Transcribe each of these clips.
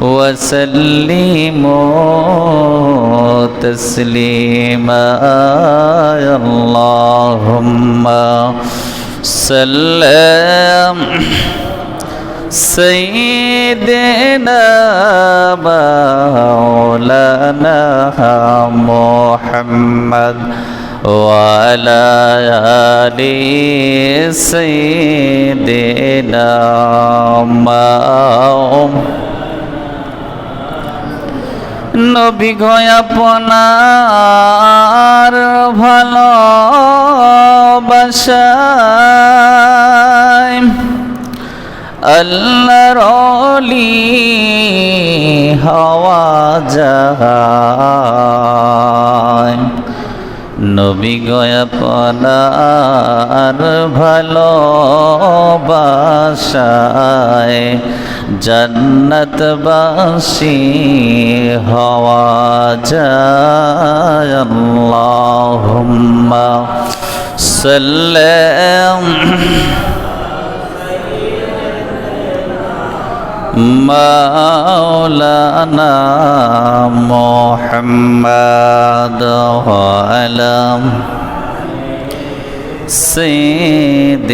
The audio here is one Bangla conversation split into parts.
وسلموا تسليما اللهم سلم. سيدنا مولانا محمد وعلى آل سيدنا محمد নবী গয় আপনার ভালোবাসায়। আল্লাহর অলি হওয়া যায়। নবী গয়া পনার ভালোবাসায় জন্নতবাসী হওয়া যায় আল্লাহুম্মা সাল্লাম مولانا محمد وعلى سيدنا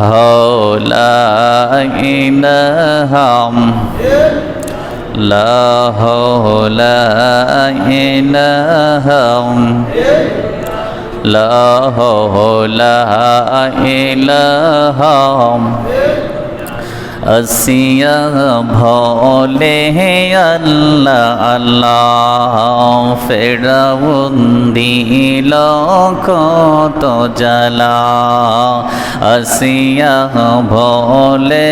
حول إله لا حول إله لا حول إله আসিয়া ভলে আল্লাহ আল্লাহ ফেরাউন দিল কত জ্বালা। আসিয়া ভলে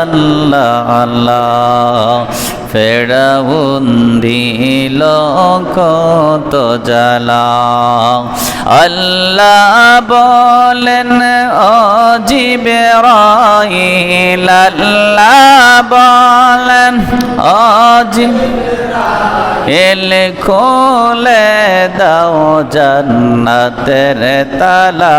আল্লাহ আল্লাহ ফেরাউন দিল কত জ্বালা। আল্লাহ বলেন অজিবে রাইল আল্লাহ বলেন অজিব এল খোলে দাও জন্নতের তালা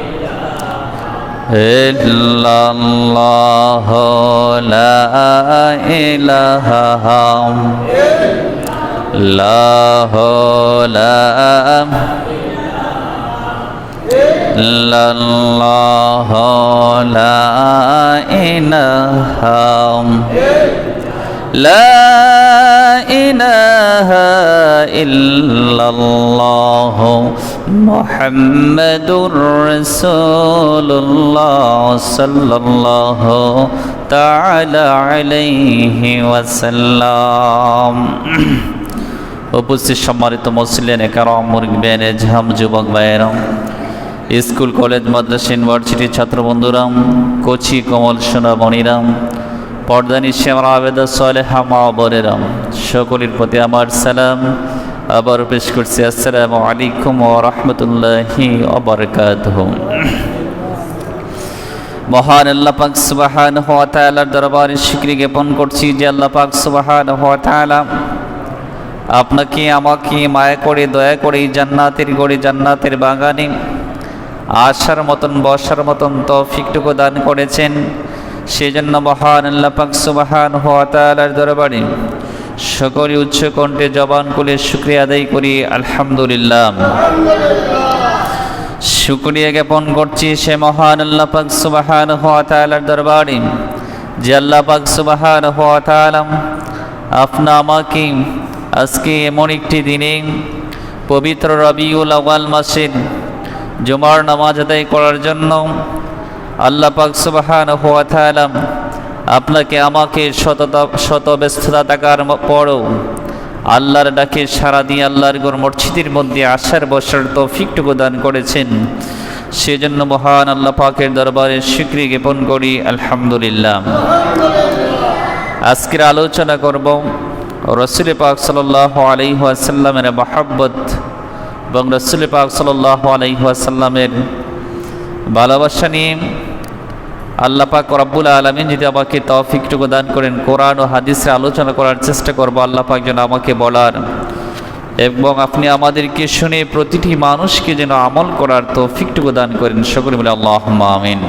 إلا الله لا إله لا لا إلا الله لا إله لا إله إلا الله ইলাহা ইল্লাল্লাহ মুহাম্মাদুর রাসূলুল্লাহ সাল্লাল্লাহু তাআলা আলাইহি ওয়াসাল্লাম। উপস্থিত সম্মানিত মুসলিম কারাম মুরগিবেন ঝাম যুবক ভাইয়েরাম স্কুল, কলেজ, মাদ্রাসা ইউনিভার্সিটির ছাত্র বন্ধুরাম কোচি, কমল সোনামণিরাম পর্দানি শ্যামরা আবেদা, সালেহা, মা বোনেরাম সকলের প্রতি আমার সালাম। আবার পেশ করছি, আসসালামু আলাইকুম ও রহমতুল্লাহি মহান আল্লাহ পাক সুবাহান হওয়া তালার দরবারে স্বীকৃতি জ্ঞাপন করছি যে আল্লাহ পাক সুবাহান হওয়া তালা আপনাকে, আমাকে মায়া করে, দয়া করে জান্নাতের গড়ে, জান্নাতের বাগানে আসার মতন, বসার মতন তৌফিকটুকু দান করেছেন। সেজন্য মহান আল্লাহ পাক সুবহান হওয়া তাআলার দরবারে সকলে উচ্চ কণ্ঠে জবান করে শুক্রিয়া আদায় করি, আলহামদুলিল্লাহ। শুক্রিয়া জ্ঞাপন করছি সে মহান আল্লাহ পাক সুবহান হওয়া তাআলার দরবারে, যে আল্লাহ পাক সুবহান তাআলা আপনা আমাকে আজকে এমন একটি দিনে পবিত্র রবিউল আওয়াল মাসের জুমার নামাজ আদায় করার জন্য আল্লাহ পাক সুবহান তাআলা আপনাকে আমাকে শত শত ব্যস্ততা থাকার পরও আল্লাহর ডাকে সারা দিয়ে আল্লাহর গোর মসজিদের মধ্যে আসার বসার তৌফিকটুকু দান করেছেন। সেজন্য মহান আল্লাহ পাকের দরবারে স্বীকৃতি জ্ঞাপন করি। আলহামদুলিল্লাহ। আজকের আলোচনা করব রসুল পাক সাল্লাহ আলহিহাসাল্লামের মহাব্বত এবং রসুল পাক সাল্লাহ আলহিহাসাল্লামের ভালোবাসা নিয়ে আল্লাহ পাক রব্বুল আলমিন যদি আমাকে তফিকটুকু দান করেন, কোরআন ও হাদিসে আলোচনা করার চেষ্টা করব, আল্লাহ পাক যেন আমাকে বলার এবং আপনি আমাদেরকে শুনে প্রতিটি মানুষকে যেন আমল করার তফিকটুকু দান করেন। সকলে বলে আল্লাহ আমিন।